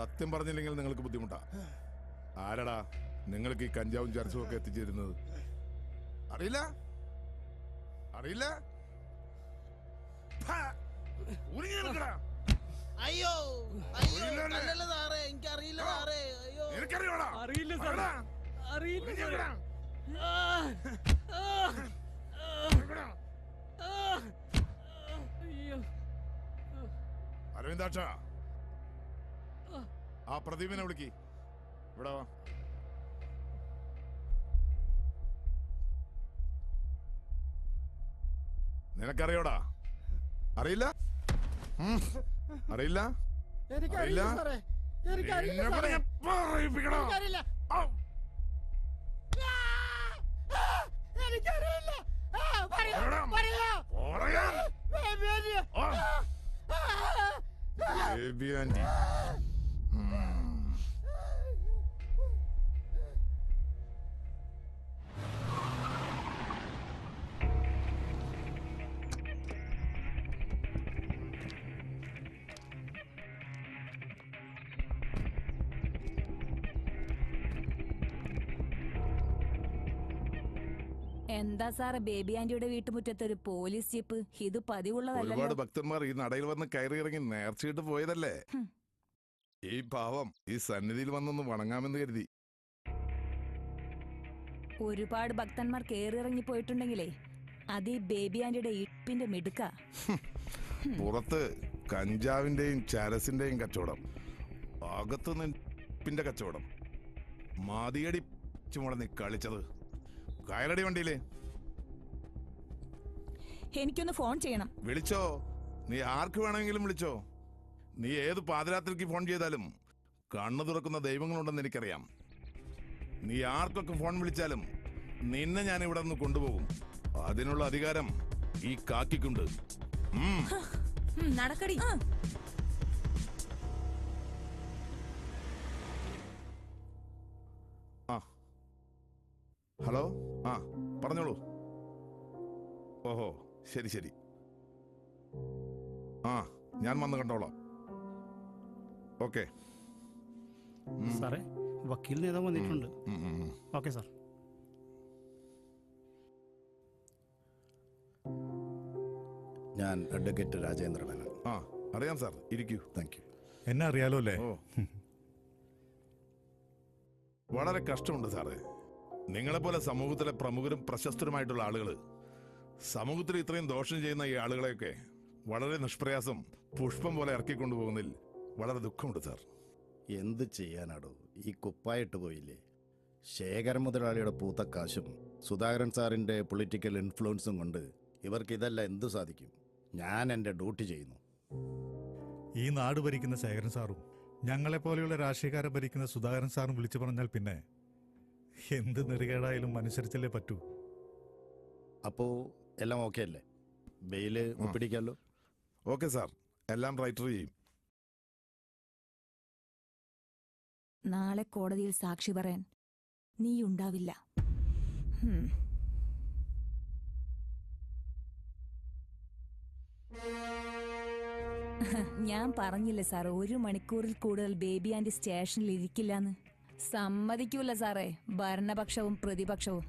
സത്യം പറഞ്ഞില്ലെങ്കിൽ നിങ്ങൾക്ക് ബുദ്ധിമുട്ടാ. ആരടാ നിങ്ങൾക്ക് ഈ കഞ്ചാവും ചരസവും ഒക്കെ എത്തിച്ചേരുന്നത്? അറിയില്ല? അറിയില്ല. അയ്യോ അയ്യോ സാറേ അയ്യോ. എനിക്കറിയോടാ. അറിയില്ല. അരവിന്ദാക്ഷ ആ പ്രദീപിനെ വിളിക്ക്. ഇവിടെ വാ. നിനക്കറിയോടാ? അറിയില്ല. അറിയില്ല? അറിയില്ല? സാറേ. എനിക്കറിയില്ല എന്താ സാറേ ബേബി ആന്റിയുടെ വീട്ടുമുറ്റത്ത് ഒരു പോലീസ് ജീപ്പ്? ഇത് പതിവുള്ളതല്ലല്ലോ. ഒരുപാട് ഭക്തന്മാർ ഈ നടയിൽ വന്ന് കയറി ഇറങ്ങി നേർച്ചയിട്ട് പോയതല്ലേ? ഹും. ഈ പാവം ഈ സന്നിധിയിൽ വന്നൊന്ന് വണങ്ങാമെന്ന് കരുതി. ഒരുപാട് ഭക്തന്മാർ ഇറങ്ങി പോയിട്ടുണ്ടെങ്കിലേ അത് ഈ ബേബി ആന്റിയുടെ ഇപ്പിന്റെ മിടുക്ക. പുറത്ത് കഞ്ചാവിന്റെയും ചരസിന്റെയും കച്ചവടം. അകത്തുനിന്ന് ഇപ്പിന്റെ കച്ചവടം. മാതിയടി ചുമടന്നി നീ കളിച്ചത്. കയറടി വണ്ടിയിലേ. എനിക്കൊന്ന് ഫോൺ ചെയ്യണം. വിളിച്ചോ? നീ ആർക്ക് വേണമെങ്കിലും വിളിച്ചോ? നീ ഏത് പാതിരാത്രിക്ക് ഫോൺ ചെയ്താലും കണ്ണു തുറക്കുന്ന ദൈവങ്ങളുണ്ടെന്ന് എനിക്കറിയാം. നീ ആർക്കൊക്കെ ഫോൺ വിളിച്ചാലും നിന്നെ ഞാൻ ഇവിടെ നിന്ന് കൊണ്ടുപോകും. അതിനുള്ള അധികാരം ഈ കാക്കിക്കുണ്ട്. നടക്കടി. ആ. ഹലോ? ആ പറഞ്ഞോളൂ. ഓഹോ ശരി ശരി. ആ ഞാൻ വന്ന് കണ്ടോളാം. ഓക്കെ. സാറേ വക്കീൽ നേതാവ് വന്നിട്ടുണ്ട്. Okay sir. ഞാൻ അഡ്വക്കേറ്റ് രാജേന്ദ്ര മേനോൻ ആ അറിയാം സാർ. ഇരിക്കൂ. താങ്ക് യു എന്നെ അറിയാലോ അല്ലേ? വളരെ കഷ്ടമുണ്ട് സാറേ. നിങ്ങളെപ്പോലെ സമൂഹത്തിലെ പ്രമുഖരും പ്രശസ്തരുമായിട്ടുള്ള ആളുകൾ സമൂഹത്തിൽ ഇത്രയും ദോഷം ചെയ്യുന്ന ഈ ആളുകളെയൊക്കെ വളരെ നിഷ്പ്രയാസം പുഷ്പം പോലെ ഇറക്കിക്കൊണ്ടുപോകുന്നതിൽ വളരെ ദുഃഖമുണ്ട് സാർ. എന്ത് ചെയ്യാനാടോ? ഈ കുപ്പായിട്ട് പോയില്ലേ? ശേഖരൻ മുതലാളിയുടെ പൂത്ത കാശും സുധാകരൻ സാറിന്റെ പൊളിറ്റിക്കൽ ഇൻഫ്ലുവൻസും കൊണ്ട് ഇവർക്ക് ഇതെല്ലാം എന്തു സാധിക്കും? ഞാൻ എന്റെ ഡ്യൂട്ടി ചെയ്യുന്നു. ഈ നാട് ഭരിക്കുന്ന ശേഖരൻ സാറും ഞങ്ങളെപ്പോലെയുള്ള രാഷ്ട്രീയക്കാരെ ഭരിക്കുന്ന സുധാകരൻ സാറും വിളിച്ചു പറഞ്ഞാൽ പിന്നെ എന്ത് നെറികേടായാലും അനുസരിച്ചല്ലേ പറ്റൂ. അപ്പോ എല്ലാം ഓക്കെ അല്ലേ? ബെയിൽ ഒപ്പിടിക്കാമല്ലോ ഓക്കെ സാർ എല്ലാം റൈറ്റർ ചെയ്യും നാളെ കോടതിയിൽ സാക്ഷി പറയാൻ നീ ഉണ്ടാവില്ല. ഞാൻ പറഞ്ഞില്ല സാർ ഒരു മണിക്കൂറിൽ കൂടുതൽ ബേബി ആന്റി സ്റ്റേഷനിൽ ഇരിക്കില്ലാന്ന്. സമ്മതിക്കൂല സാറേ. ഭരണപക്ഷവും പ്രതിപക്ഷവും.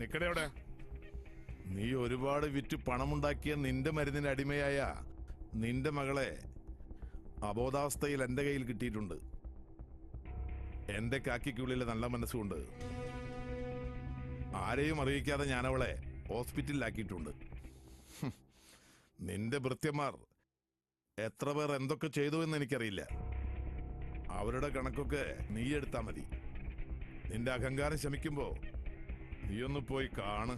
നിക്കടെ നീ ഒരുപാട് വിറ്റ് പണമുണ്ടാക്കിയ നിന്റെ മരുന്നിന് അടിമയായ നിന്റെ മകളെ അബോധാവസ്ഥയിൽ എന്റെ കയ്യിൽ കിട്ടിയിട്ടുണ്ട്. എന്റെ കാക്കിക്കുള്ളിലെ നല്ല മനസ്സുകൊണ്ട് ആരെയും അറിയിക്കാതെ ഞാൻ അവളെ ഹോസ്പിറ്റലിലാക്കിയിട്ടുണ്ട്. നിന്റെ ഭൃത്യന്മാർ എത്ര പേർ എന്തൊക്കെ ചെയ്തു എന്ന് എനിക്കറിയില്ല. അവരുടെ കണക്കൊക്കെ നീ എടുത്താ മതി. നിന്റെ അഹങ്കാരം ശമിക്കുമ്പോ ഒന്ന് പോയി കാണ്.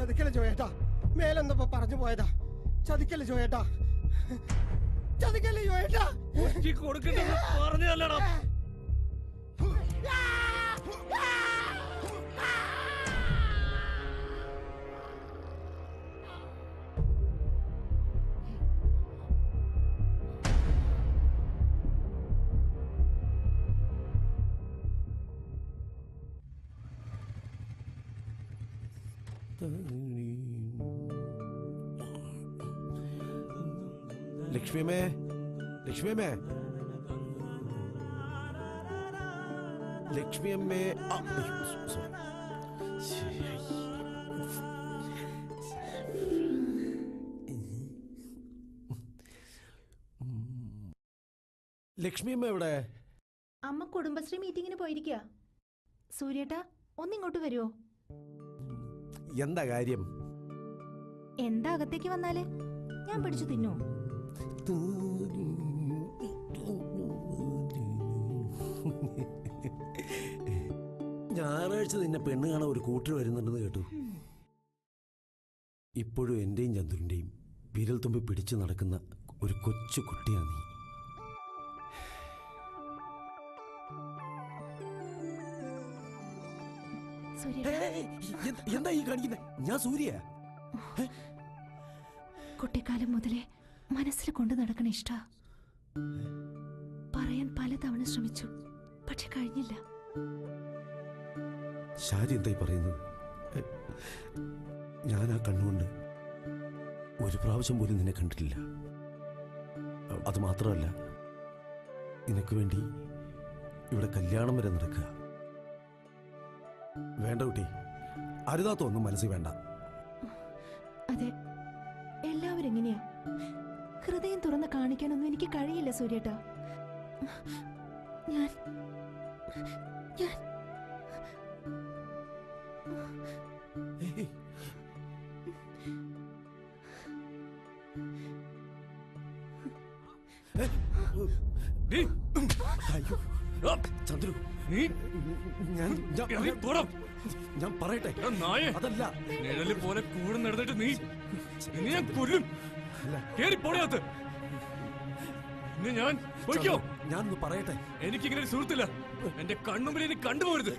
ചതിക്കൽ ജോയേട്ടാ? മേലെന്തപ്പോ പറഞ്ഞു പോയതാ. ചതിക്കൽ ജോയേട്ടാ? ചതിക്കൽ ജോയേട്ടാ? കൊടുക്കണ്ടെന്ന് പറഞ്ഞല്ലടാ ലക്ഷ്മിയമ്മേ ലക്ഷ്മിയമ്മേ. ലക്ഷ്മിയമ്മേ. ലക്ഷ്മിയമ്മ എവിടെ? അമ്മ കുടുംബശ്രീ മീറ്റിങ്ങിന് പോയിരിക്കുക സൂര്യേട്ടാ ഒന്നിങ്ങോട്ട് വരുമോ എന്താ കാര്യം? എന്താ അകത്തേക്ക് വന്നാൽ? ഞാൻ പിടിച്ചു തിന്നോ? ഞായറാഴ്ച നിന്നെ പെണ്ണ് കാണാൻ ഒരു കൂട്ടർ വരുന്നുണ്ടെന്ന് കേട്ടു. ഇപ്പോഴും എന്റെയും ചന്ദ്രന്റെയും വിരൽ തുമ്പി പിടിച്ചു നടക്കുന്ന ഒരു കൊച്ചു കുട്ടിയാണ് നീ. എന്ത്- ഈ കാണിക്കുന്നത് ഞാൻ സൂര്യ. കുട്ടിക്കാലം മുതലേ മനസ്സിൽ കൊണ്ടു നടക്കണ ഇഷ്ട. പറയാൻ പലതവണ ശ്രമിച്ചു പക്ഷെ കഴിഞ്ഞില്ല. ഷാരി എന്തായി പറയുന്നത്? ഞാൻ ആ കണ്ണുകൊണ്ട് ഒരു പ്രാവശ്യം പോലും നിന്നെ കണ്ടിട്ടില്ല. അത് മാത്രമല്ല നിനക്ക് വേണ്ടി ഇവിടെ കല്യാണം വരെ നടക്കുക. വേണ്ട കുട്ടി. അരുതാത്തൊന്നും മനസ്സിൽ വേണ്ട. അതെ. എല്ലാവരും എങ്ങനെയാ ഹൃദയം തുറന്ന് കാണിക്കാനൊന്നും എനിക്ക് കഴിയില്ല സൂര്യട്ട. ഞാൻ ഞാൻ. അയ്യോ. ചന്ദ്രു. ഞാൻ പറയട്ടെ. അതല്ല. നിഴൽ പോലെ കൂടെ നടന്നിട്ട് നീ ഇനി ഞാൻ കൊല്ലും. കേറി പോടകത്ത് ഇന്ന് ഞാൻ ഞാൻ പറയട്ടെ. എനിക്കിങ്ങനെ ഒരു സുഹൃത്തില്ല. എന്റെ കണ്ണുമ്പിൽ ഇനി കണ്ടുപോകരുത്